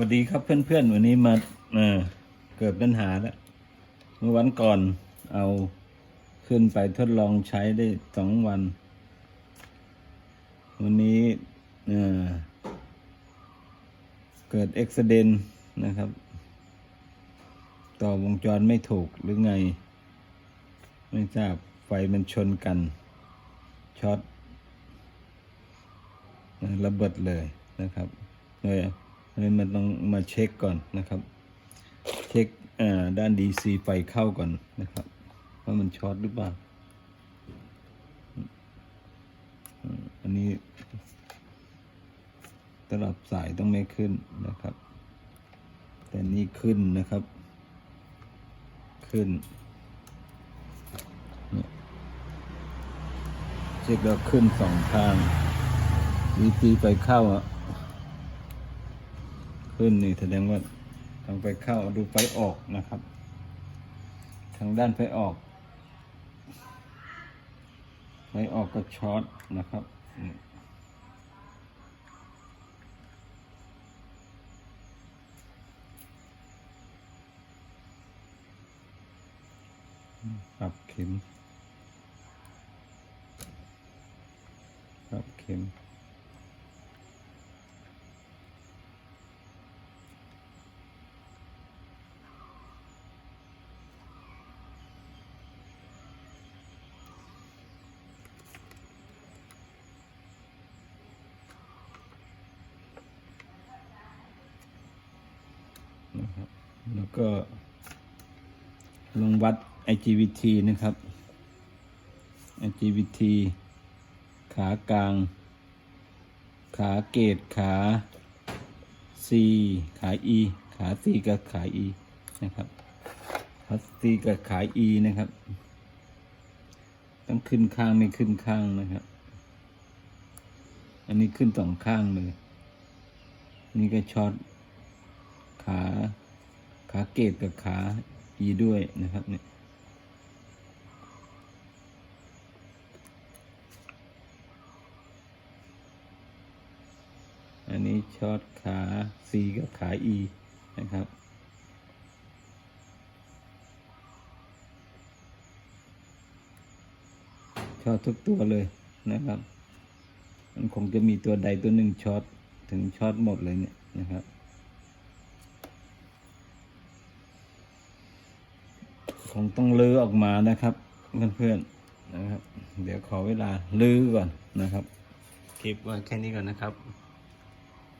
วัสดีครับเพื่อนๆ วันนี้มาเออเกิดปัญหาแล้ว เมื่อวันก่อนเอาขึ้นไปทดลองใช้ได้สองวัน วันนี้เออเกิดเอ็กซิเดนนะครับ ต่อวงจรไม่ถูกหรือไง ไม่ทราบไฟมันชนกันช็อตระเบิดเลยนะครับเลย เลยมันต้องมาเช็คก่อนนะครับ เช็คด้าน DC ไฟเข้าก่อนนะครับว่ามันช็อตหรือเปล่า อันนี้ตลับสายต้องไม่ขึ้นนะครับ แต่นี่ขึ้นนะครับ ขึ้นเนี่ยเช็คแล้วขึ้นสองทาง DC ไฟเข้าอะ ขึ้นนี่แสดงว่าทางไฟเข้าดูไฟออกนะครับ ทางด้านไฟออก ไฟออกก็ช็อตนะครับปรับเข็มปรับเข็ม แล้วก็ ลงวัด IGVT นะครับ IGVT ขากลาง ขาเกตขา C ขา E ขา C กับขา E นะครับขา C กับขา E นะครับ ต้องขึ้นข้างไม่ขึ้นข้างนะครับ อันนี้ขึ้นสองข้างเลย นี่ก็ช็อตขา ขาเกตกับขาอีด้วยนะครับเนี่ยอันนี้ช็อตขาซีกับขาอีนะครับ ช็อตทุกตัวเลยนะครับ มันคงจะมีตัวใดตัวหนึ่งช็อตถึงช็อตหมดเลยเนี่ยนะครับ คงต้องลื้อออกมานะครับเพื่อนๆนะครับ เดี๋ยวขอเวลาลื้อก่อนนะครับ คลิปว่าแค่นี้ก่อนนะครับ